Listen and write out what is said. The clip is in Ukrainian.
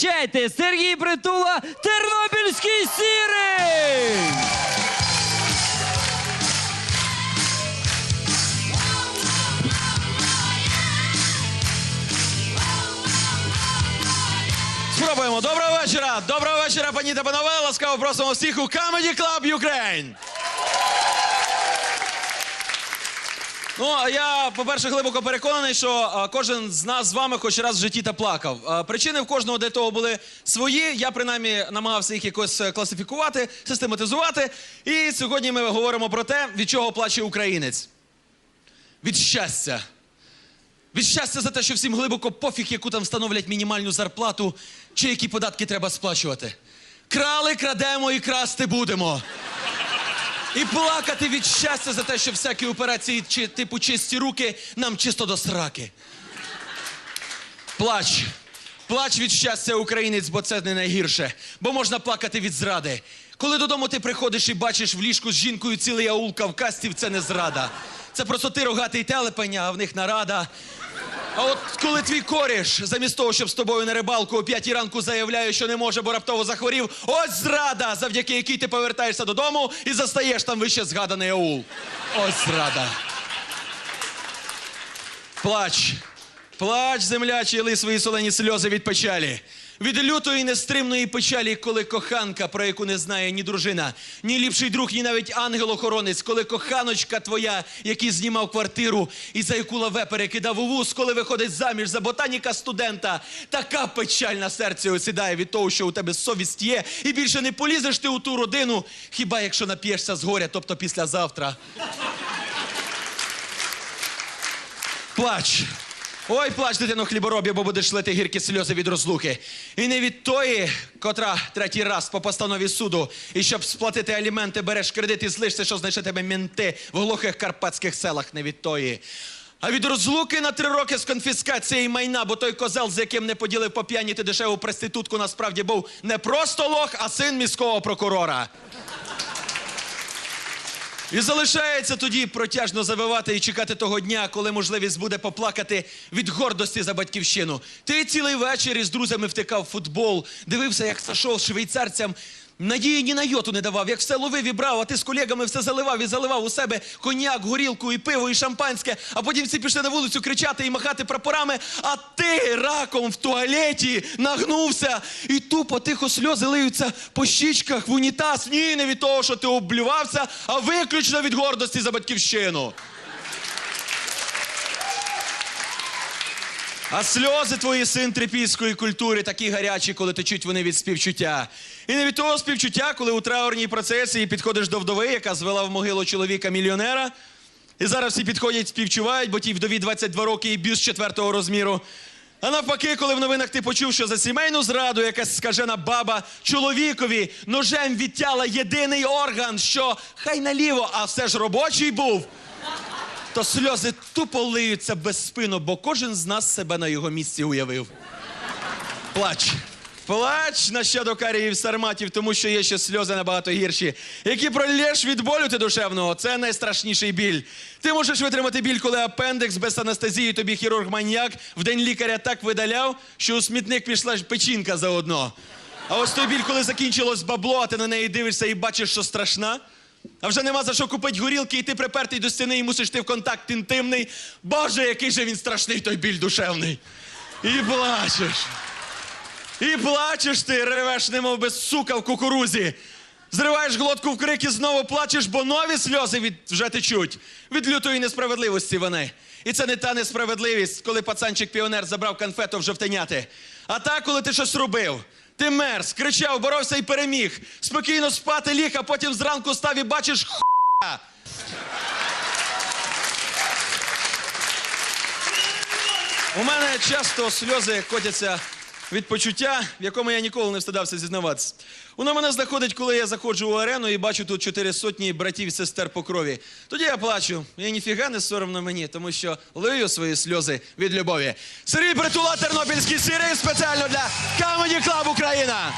Зустрічайте Сергій Притула, Тернопільський сірий! Спробуємо. Доброго вечора! Доброго вечора, пані та панове! Ласкаво просимо всіх у Comedy Club Ukraine! Ну, я, по-перше, глибоко переконаний, що кожен з нас з вами хоч раз в житті та плакав. Причини в кожного для того були свої. Я принаймні намагався їх якось е, класифікувати, систематизувати. І сьогодні ми говоримо про те, від чого плаче українець. Від щастя. Від щастя за те, що всім глибоко пофіг, яку там встановлять мінімальну зарплату, чи які податки треба сплачувати. Крали, крадемо і красти будемо. І плакати від щастя за те, що всякі операції, чи, типу чисті руки, нам чисто до сраки. Плач. Плач від щастя, українець, бо це не найгірше. Бо можна плакати від зради. Коли додому ти приходиш і бачиш в ліжку з жінкою цілий аул кавказців, це не зрада. Це просто ти рогатий телепень, а в них нарада. А от коли твій коріш, замість того, щоб з тобою на рибалку о п'ятій ранку заявляє, що не може, бо раптово захворів, ось зрада, завдяки якій ти повертаєшся додому і застаєш там вище згаданий аул. Ось зрада. Плач. Плач, землячий, ли свої солені сльози від печалі. Від лютої нестримної печалі, коли коханка, про яку не знає ні дружина, ні ліпший друг, ні навіть ангел-охоронець, коли коханочка твоя, який знімав квартиру і за яку лаве перекидав у вуз, коли виходить заміж за ботаніка студента, така печаль на серці осідає від того, що у тебе совість є, і більше не полізеш ти у ту родину, хіба якщо нап'єшся з горя, тобто післязавтра. Плач. Ой, плач, дитино хліборобі, бо будеш лити гіркі сльози від розлуки. І не від тої, котра третій раз по постанові суду, і щоб сплатити аліменти, береш кредит і злишся, що знайшли тебе мінти в глухих карпатських селах, не від тої. А від розлуки на три роки з конфіскації майна, бо той козел, з яким не поділив по ти дешеву проститутку, насправді був не просто лох, а син міського прокурора. І залишається тоді протяжно завивати і чекати того дня, коли можливість буде поплакати від гордості за батьківщину. Ти цілий вечір із друзями втикав футбол, дивився, як Сашов швейцарцям надії ні на йоту не давав, як все ловив і брав, а ти з колегами все заливав і заливав у себе коньяк, горілку і пиво, і шампанське, а потім всі пішли на вулицю кричати і махати прапорами, а ти раком в туалеті нагнувся і тупо тихо сльози лиються по щічках в унітаз. Ні, не від того, що ти облювався, а виключно від гордості за батьківщину. А сльози твої син трипільської культури такі гарячі, коли течуть вони від співчуття. І не від того співчуття, коли у траурній процесії підходиш до вдови, яка звела в могилу чоловіка мільйонера. І зараз всі підходять, співчувають, бо тій вдові 22 роки і бюст четвертого розміру. А навпаки, коли в новинах ти почув, що за сімейну зраду якась скажена баба чоловікові ножем відтяла єдиний орган, що хай наліво, а все ж робочий був то сльози тупо лиються без спину, бо кожен з нас себе на його місці уявив. Плач. Плач на щодо каріїв сарматів, тому що є ще сльози набагато гірші. Які пролєш від болю ти душевного, це найстрашніший біль. Ти можеш витримати біль, коли апендекс без анестезії тобі хірург-маньяк в день лікаря так видаляв, що у смітник пішла ж печінка заодно. А ось той біль, коли закінчилось бабло, а ти на неї дивишся і бачиш, що страшна. А вже нема за що купити горілки, і ти припертий до стіни і мусиш ти в контакт інтимний. Боже, який же він страшний, той біль душевний. І плачеш. І плачеш ти, ревеш, немов би сука в кукурузі. Зриваєш глотку в крик і знову плачеш, бо нові сльози від вже течуть. Від лютої несправедливості вони. І це не та несправедливість, коли пацанчик-піонер забрав конфету в жовтеняти. А та, коли ти щось робив. Ти мерз, кричав, боровся і переміг. Спокійно спати ліг, а потім зранку став і бачиш хуя. У мене часто сльози котяться від почуття, в якому я ніколи не встидався зізнаватися. Воно мене знаходить, коли я заходжу у арену і бачу тут чотири сотні братів і сестер по крові. Тоді я плачу. І ніфіга не соромно мені, тому що лию свої сльози від любові. Сергій Притула, Тернопільський сирий спеціально для Comedy Club Україна.